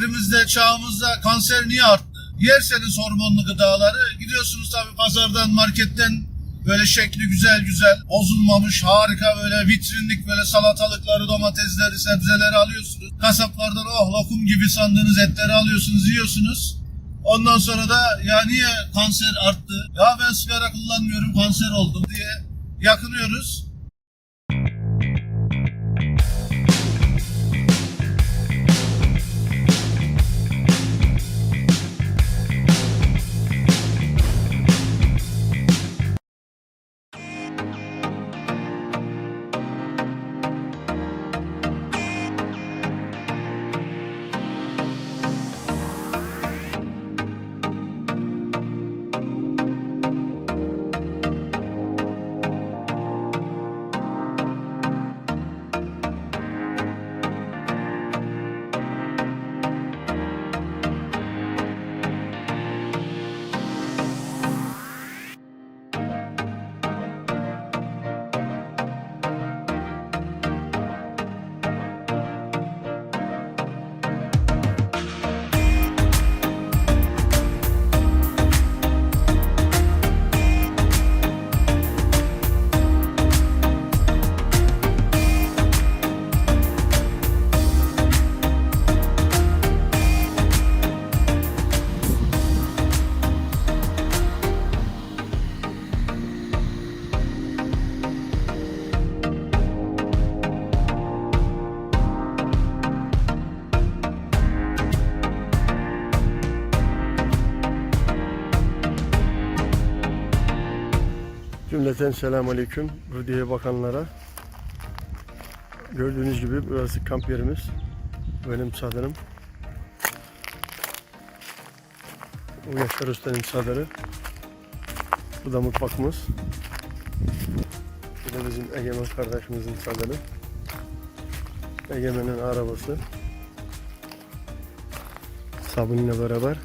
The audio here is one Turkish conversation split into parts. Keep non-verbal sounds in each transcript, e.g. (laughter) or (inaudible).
devrimizde, çağımızda kanser niye arttı? Yerseniz hormonlu gıdaları gidiyorsunuz tabii pazardan, marketten böyle şekli güzel güzel, bozulmamış, harika böyle vitrinlik böyle salatalıkları, domatesleri, sebzeleri alıyorsunuz. Kasaplardan oh lokum gibi sandığınız etleri alıyorsunuz, yiyorsunuz. Ondan sonra da ya niye kanser arttı? Ya ben sigara kullanmıyorum, kanser oldum diye yakınıyoruz. Cümleten selamun aleyküm Rudiye bakanlara. Gördüğünüz gibi burası kamp yerimiz. Benim çadırım. Bu Yaşar Usta'nın çadırı. Bu da mutfakımız. Bu da bizim Egemen kardeşimizin çadırı. Egemen'in arabası. Sabunla beraber.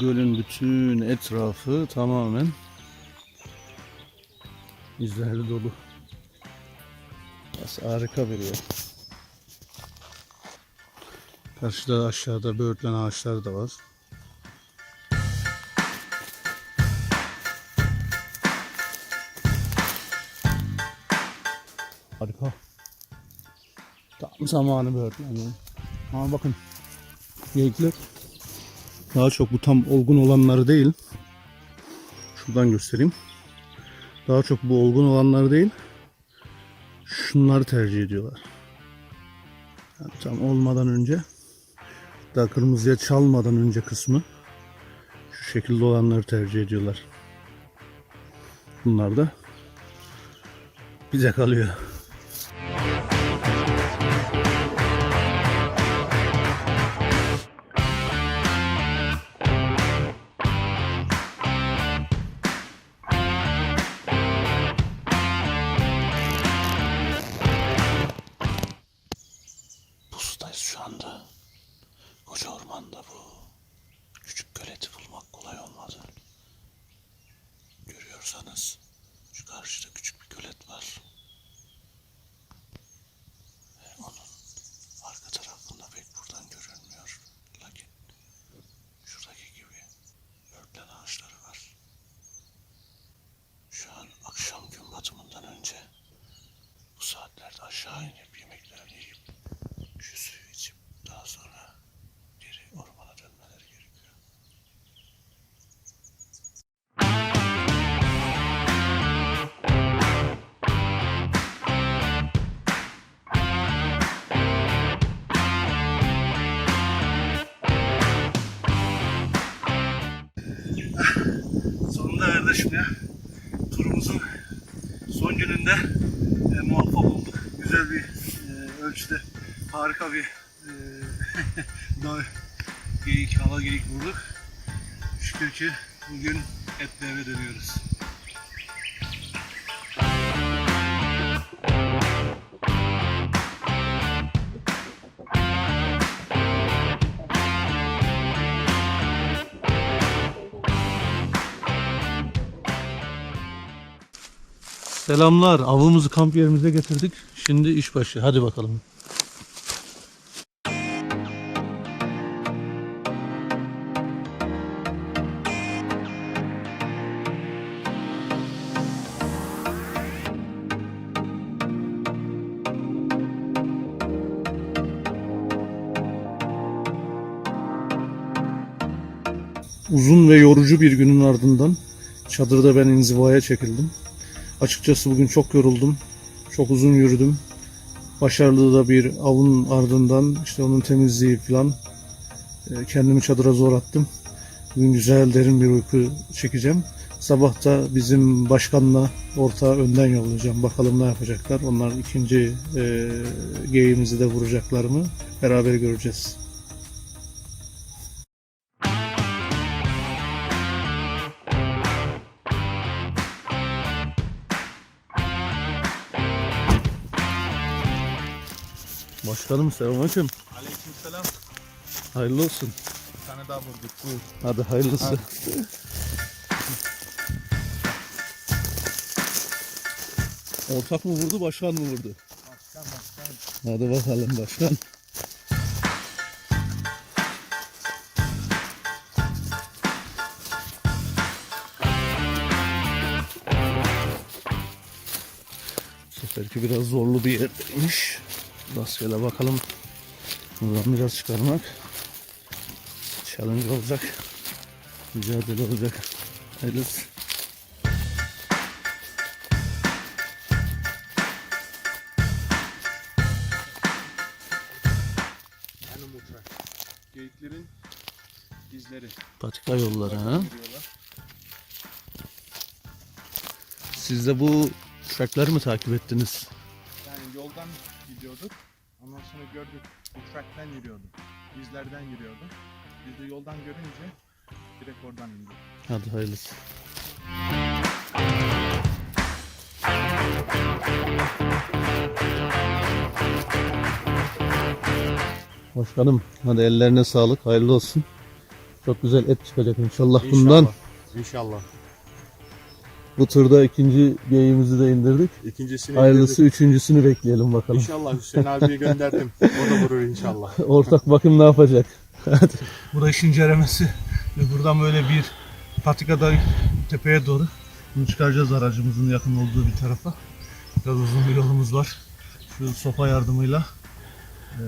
Gölün bütün etrafı tamamen izlerle dolu. Burası harika bir yer. Karşıda aşağıda böğürtlen ağaçları da var. Harika. Tam zamanı böğürtlen. Ama bakın geyikler daha çok bu tam olgun olanları değil. Şuradan göstereyim. Daha çok bu olgun olanları değil. Şunları tercih ediyorlar. Yani tam olmadan önce daha kırmızıya çalmadan önce kısmı şu şekilde olanları tercih ediyorlar. Bunlar da bize kalıyor. Karışmaya. Turumuzun son gününde e, muvaffak olduk. Güzel bir e, ölçüde harika bir e, (laughs) dağ geyik, hava geyik vurduk. Şükür ki bugün etle eve dönüyoruz. Selamlar. Avımızı kamp yerimize getirdik. Şimdi iş başı. Hadi bakalım. Uzun ve yorucu bir günün ardından çadırda ben inzivaya çekildim. Açıkçası bugün çok yoruldum. Çok uzun yürüdüm. Başarılı da bir avın ardından işte onun temizliği falan e, kendimi çadıra zor attım. Bugün güzel derin bir uyku çekeceğim. Sabah da bizim başkanla orta önden yollayacağım. Bakalım ne yapacaklar. Onlar ikinci e, geyiğimizi de vuracaklar mı? Beraber göreceğiz. Başkanım selamünaleyküm. Aleykümselam. Hayırlı olsun. Bir tane daha vurduk. Buyur. Hadi hayırlısı. (laughs) Ortak mı vurdu, başkan mı vurdu? Başkan başkan. Hadi bakalım başkan. Seferki biraz zorlu bir yerdeymiş. Rastgele bakalım. Buradan biraz çıkarmak. Challenge olacak. Mücadele olacak. Hayırlısı. Geyiklerin izleri. Patika yolları ha. Siz de bu trackleri mi takip ettiniz? Yani yoldan gidiyorduk. Ondan sonra gördük. Bu trackten yürüyordu. İzlerden yürüyordu. Biz de yoldan görünce direkt oradan indik. Hadi hayırlısı. Başkanım hadi ellerine sağlık hayırlı olsun. Çok güzel et çıkacak inşallah, bundan. İnşallah. Bu turda ikinci geyiğimizi de indirdik. İkincisini Hayırlısı üçüncüsünü bekleyelim bakalım. İnşallah Hüseyin abiye gönderdim. O da vurur inşallah. (laughs) Ortak bakım ne yapacak? Hadi. Burası işin ceremesi. Ve buradan böyle bir patikadan tepeye doğru bunu çıkaracağız aracımızın yakın olduğu bir tarafa. Biraz uzun bir yolumuz var. Şu sopa yardımıyla eee,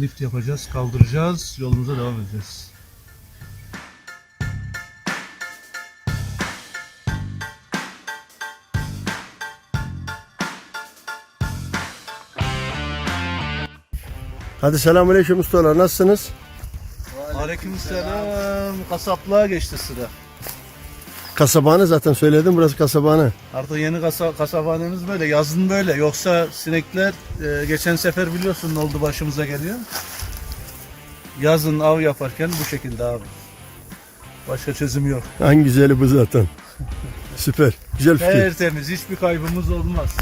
lift yapacağız, kaldıracağız, yolumuza devam edeceğiz. Hadi selamünaleyküm ustalar. Nasılsınız? Aleykümselam. Kasaplığa geçti sıra. Kasabane zaten söyledim. Burası kasabane. Artık yeni kasa, kasabanemiz böyle. Yazın böyle. Yoksa sinekler e, geçen sefer biliyorsun ne oldu başımıza geliyor. Yazın av yaparken bu şekilde abi. Başka çözüm yok. En güzeli bu zaten. (laughs) Süper. Güzel fikir. Tertemiz. Hiçbir kaybımız olmaz.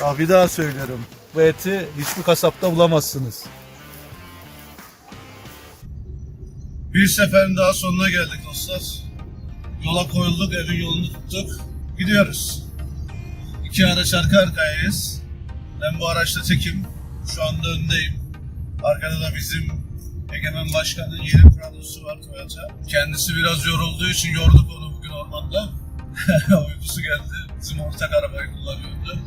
Ya bir daha söylüyorum. Bu eti hiçbir kasapta bulamazsınız. Bir seferin daha sonuna geldik dostlar. Yola koyulduk, evin yolunu tuttuk. Gidiyoruz. İki araç arka arkayayız. Ben bu araçta tekim. Şu anda öndeyim. Arkada da bizim Egemen Başkan'ın yeni Prado'su var Toyota. Kendisi biraz yorulduğu için yorduk onu bugün ormanda. (laughs) Uykusu geldi. Bizim ortak arabayı kullanıyordu.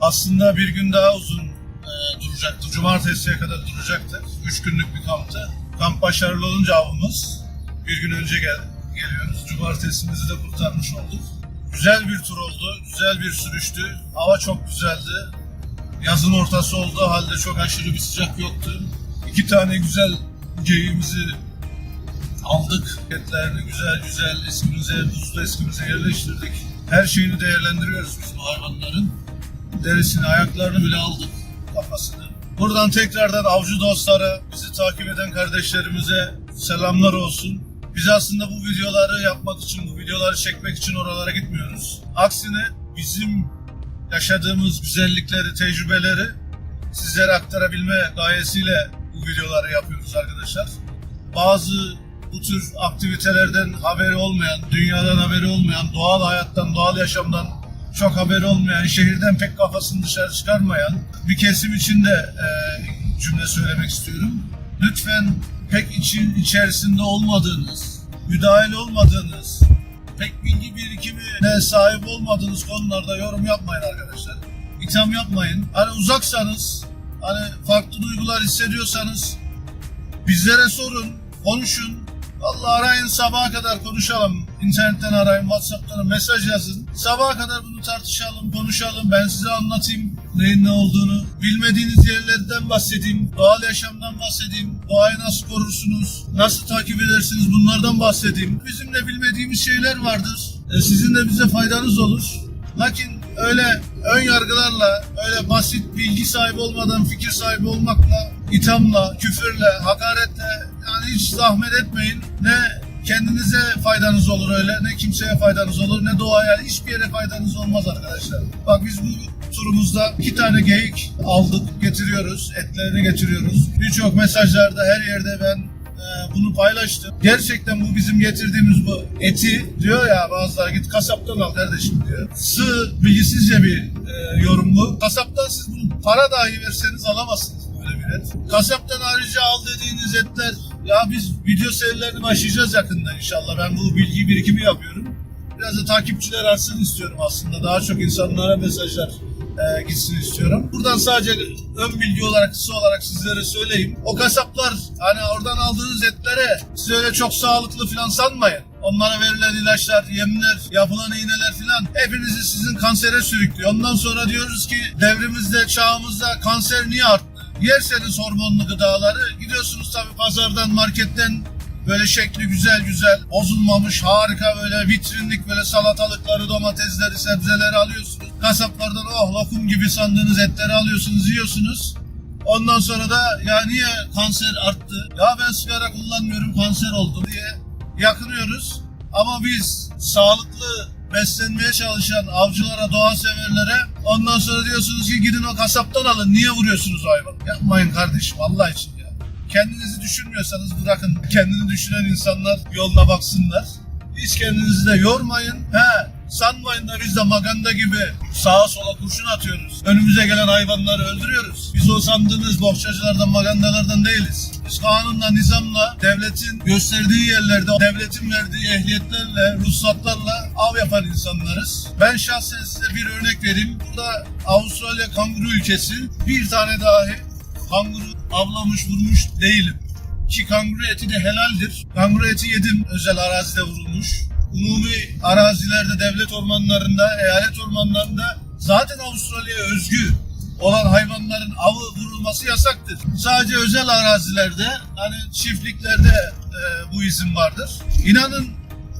Aslında bir gün daha uzun e, duracaktı. Cumartesiye kadar duracaktık. Üç günlük bir kamptı. Kamp başarılı olunca avımız bir gün önce gel geliyoruz. Cumartesimizi de kurtarmış olduk. Güzel bir tur oldu. Güzel bir sürüştü. Hava çok güzeldi. Yazın ortası olduğu halde çok aşırı bir sıcak yoktu. İki tane güzel geyiğimizi aldık. Etlerini güzel güzel eskimize, buzlu eskimize yerleştirdik. Her şeyini değerlendiriyoruz biz bu hayvanların. Derisini, ayaklarını bile aldık, kafasını. Buradan tekrardan avcı dostlara, bizi takip eden kardeşlerimize selamlar olsun. Biz aslında bu videoları yapmak için, bu videoları çekmek için oralara gitmiyoruz. Aksine bizim yaşadığımız güzellikleri, tecrübeleri sizlere aktarabilme gayesiyle bu videoları yapıyoruz arkadaşlar. Bazı bu tür aktivitelerden haberi olmayan, dünyadan haberi olmayan, doğal hayattan, doğal yaşamdan çok haberi olmayan, şehirden pek kafasını dışarı çıkarmayan bir kesim için de e, cümle söylemek istiyorum. Lütfen pek için içerisinde olmadığınız, müdahil olmadığınız, pek bilgi birikimine sahip olmadığınız konularda yorum yapmayın arkadaşlar. İtham yapmayın. Hani uzaksanız, hani farklı duygular hissediyorsanız bizlere sorun, konuşun. Allah arayın sabaha kadar konuşalım. İnternetten arayın, Whatsapp'tan mesaj yazın. Sabaha kadar bunu tartışalım, konuşalım. Ben size anlatayım neyin ne olduğunu. Bilmediğiniz yerlerden bahsedeyim. Doğal yaşamdan bahsedeyim. Doğayı nasıl korursunuz? Nasıl takip edersiniz? Bunlardan bahsedeyim. Bizim de bilmediğimiz şeyler vardır. E, sizin de bize faydanız olur. Lakin öyle ön yargılarla, öyle basit bilgi sahibi olmadan fikir sahibi olmakla, ithamla, küfürle, hakaretle yani hiç zahmet etmeyin. Ne kendinize faydanız olur öyle, ne kimseye faydanız olur, ne doğaya, hiçbir yere faydanız olmaz arkadaşlar. Bak biz bu turumuzda iki tane geyik aldık, getiriyoruz, etlerini getiriyoruz. Birçok mesajlarda her yerde ben e, bunu paylaştım. Gerçekten bu bizim getirdiğimiz bu eti diyor ya bazıları git kasaptan al kardeşim diyor. Sığ bilgisizce bir e, yorum bu. Kasaptan siz bunu para dahi verseniz alamazsınız böyle bir et. Kasaptan ayrıca al dediğiniz etler ya biz video serilerini başlayacağız yakında inşallah. Ben bu bilgi birikimi yapıyorum. Biraz da takipçiler artsın istiyorum aslında. Daha çok insanlara mesajlar e, gitsin istiyorum. Buradan sadece ön bilgi olarak kısa olarak sizlere söyleyeyim. O kasaplar hani oradan aldığınız etlere siz öyle çok sağlıklı falan sanmayın. Onlara verilen ilaçlar, yemler, yapılan iğneler falan hepinizi sizin kansere sürüklüyor. Ondan sonra diyoruz ki devrimizde, çağımızda kanser niye arttı? Yerseniz hormonlu gıdaları gidiyorsunuz tabii pazardan, marketten Böyle şekli güzel güzel, bozulmamış, harika böyle vitrinlik böyle salatalıkları, domatesleri, sebzeleri alıyorsunuz. Kasaplardan oh lokum gibi sandığınız etleri alıyorsunuz, yiyorsunuz. Ondan sonra da ya niye kanser arttı? Ya ben sigara kullanmıyorum, kanser oldum diye yakınıyoruz. Ama biz sağlıklı beslenmeye çalışan avcılara, doğa severlere ondan sonra diyorsunuz ki gidin o kasaptan alın. Niye vuruyorsunuz o hayvanı? Yapmayın kardeşim Allah için ya. Kendinizi düşünmüyorsanız bırakın kendini düşünen insanlar yoluna baksınlar. Hiç kendinizi de yormayın. He, sanmayın da biz de maganda gibi sağa sola kurşun atıyoruz. Önümüze gelen hayvanları öldürüyoruz. Biz o sandığınız bohçacılardan, magandalardan değiliz. Biz kanunla, nizamla, devletin gösterdiği yerlerde, devletin verdiği ehliyetlerle, ruhsatlarla av yapan insanlarız. Ben şahsen size bir örnek vereyim. Burada Avustralya kanguru ülkesi bir tane dahi kanguru avlamış vurmuş değilim. Ki kanguru eti de helaldir. Kanguru eti yedim özel arazide vurulmuş. Umumi arazilerde, devlet ormanlarında, eyalet ormanlarında zaten Avustralya'ya özgü olan hayvanların avı vurulması yasaktır. Sadece özel arazilerde, hani çiftliklerde e, bu izin vardır. İnanın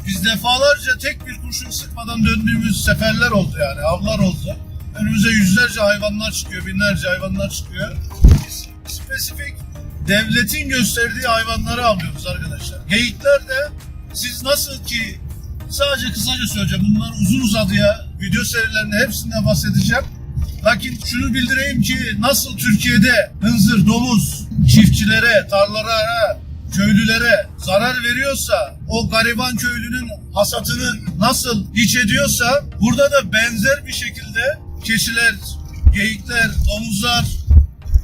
biz defalarca tek bir kurşun sıkmadan döndüğümüz seferler oldu yani, avlar oldu. Önümüze yüzlerce hayvanlar çıkıyor, binlerce hayvanlar çıkıyor. Biz spesifik devletin gösterdiği hayvanları avlıyoruz arkadaşlar. Geyikler de siz nasıl ki sadece kısaca söyleyeceğim. Bunlar uzun uzadıya video serilerinde hepsinden bahsedeceğim. Lakin şunu bildireyim ki nasıl Türkiye'de hınzır, domuz, çiftçilere, tarlalara, köylülere zarar veriyorsa, o gariban köylünün hasatını nasıl hiç ediyorsa, burada da benzer bir şekilde keçiler, geyikler, domuzlar,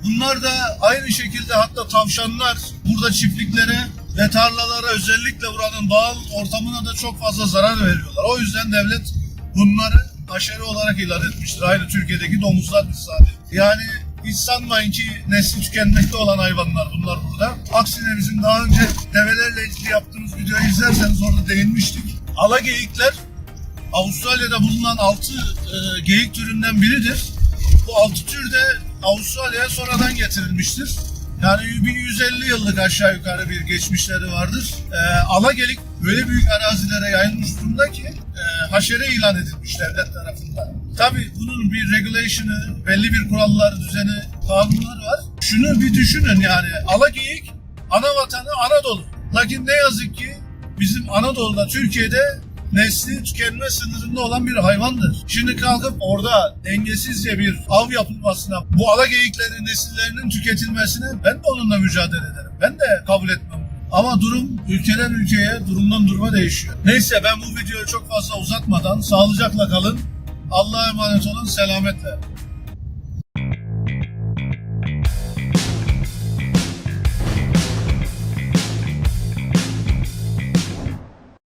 Bunlar da aynı şekilde hatta tavşanlar burada çiftliklere ve tarlalara özellikle buranın doğal ortamına da çok fazla zarar veriyorlar. O yüzden devlet bunları aşırı olarak ilan etmiştir. Aynı Türkiye'deki domuzlar misali. Yani hiç sanmayın ki nesli tükenmekte olan hayvanlar bunlar burada. Aksine bizim daha önce develerle ilgili yaptığımız videoyu izlerseniz orada değinmiştik. Ala geyikler Avustralya'da bulunan 6 e, geyik türünden biridir. Bu altı tür de Avustralya'ya sonradan getirilmiştir. Yani bir 150 yıllık aşağı yukarı bir geçmişleri vardır. Ee, Alagelik böyle büyük arazilere yayılmış durumda ki e, haşere ilan edilmiş devlet tarafından. Tabii bunun bir regulation'ı, belli bir kurallar, düzeni, kanunlar var. Şunu bir düşünün yani Alageyik ana vatanı Anadolu. Lakin ne yazık ki bizim Anadolu'da, Türkiye'de nesli tükenme sınırında olan bir hayvandır. Şimdi kalkıp orada dengesizce bir av yapılmasına, bu alageyiklerin nesillerinin tüketilmesine ben de onunla mücadele ederim. Ben de kabul etmem. Ama durum ülkeden ülkeye, durumdan duruma değişiyor. Neyse ben bu videoyu çok fazla uzatmadan sağlıcakla kalın. Allah'a emanet olun, selametle.